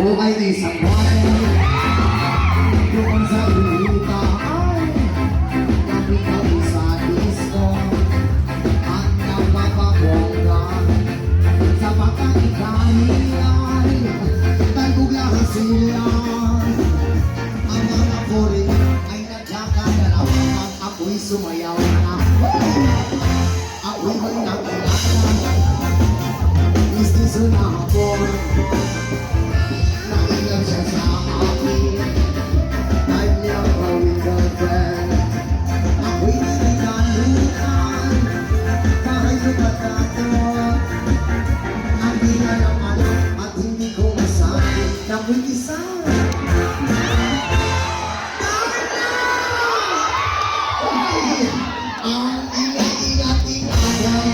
ay di sa buhay Doon sa luta ay Kami-kami sa disco Ang napapabongga. Sa pagkakikanilan Taguglahan sila. Ang mga kore ay nagkakadalaw At ako'y sumayaw na. Ako'y may nakilala Is this an apple?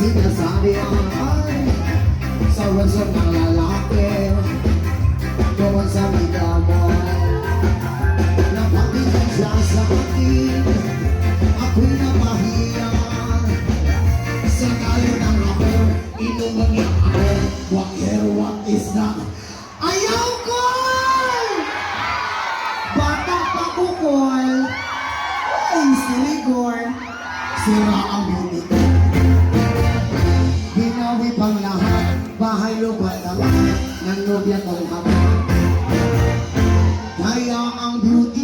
sinasabi ang ay Sa rason ng lalaki Doon sa mida Sira ang ko Binawi pang lahat Bahay lupa naman Ng nobya kong kapal kaya ang beauty